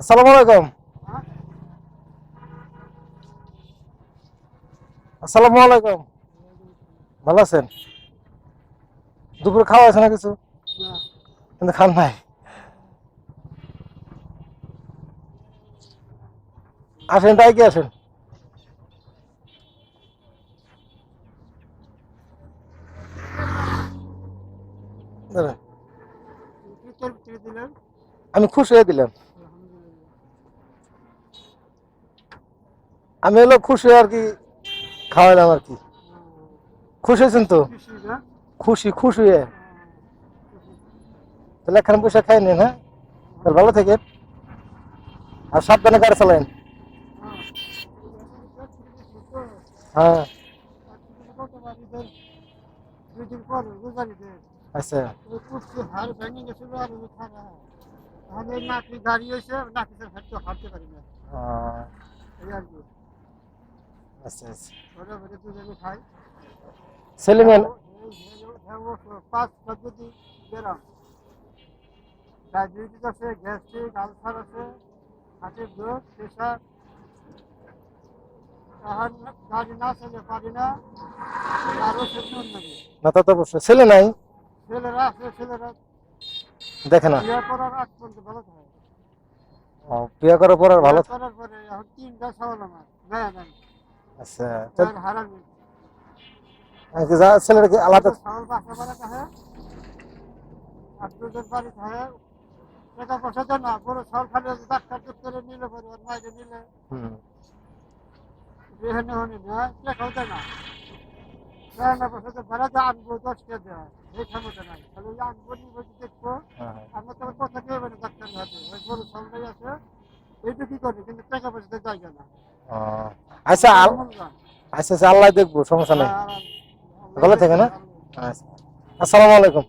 আসসালামু আলাইকুম। আসসালামু আলাইকুম। ভালো আছেন? দুপুরে খাওয়া আছে না কিছু? কিন্তু খান নাই। আসেন, তাই কি আসেন? আমি খুশি হয়ে দিলাম। আমি হলো খুশি আর কি খাওয়ালাম আর কি। খুশি হয়েছেন তো? খুশি খুশি হয়ে তাহলে এখানে পয়সা খাই নিন হ্যাঁ? তাহলে ভালো থেকে। আর সাবধানে গাড়ি চালাইন। হ্যাঁ। আচ্ছা। নাকি গাড়ি হয়েছে নাকি হাঁটতে হাঁটতে পারি না আচ্ছা ছেলে আছে আরও ছেলে নাই? ছেলেরা ছেলেরা দেখে না। বিয়ে করার করার পর আর ভালো করার পরে এখন তিনটা সওয়াল না না। আচ্ছা তো কি যা ছেলেটা কি আলাদা টাকা পয়সা দেয় না বড় সওয়াল খালি ডাক্তার ডাক্তারে নিলে পরে ওর মাইরে নিলে। হুম। এখানে হনে না টাকাও দেয় না। দেয় না পয়সা তো ভাড়া দিয়ে আনব দশ টাকা দেয়। এই ক্ষমতা নাই। খালি আনব নিবো দেখব। হ্যাঁ, আমরা তো কথা দেবে না ডাক্তার হাতে ওই আছে। কি করে কিন্তু টাকা পয়সা দেয় জায়গা না আচ্ছা আচ্ছা আচ্ছা আল্লাহ দেখব সমস্যা নেই। ভালো থাকে না? আচ্ছা। আসসালামু আলাইকুম।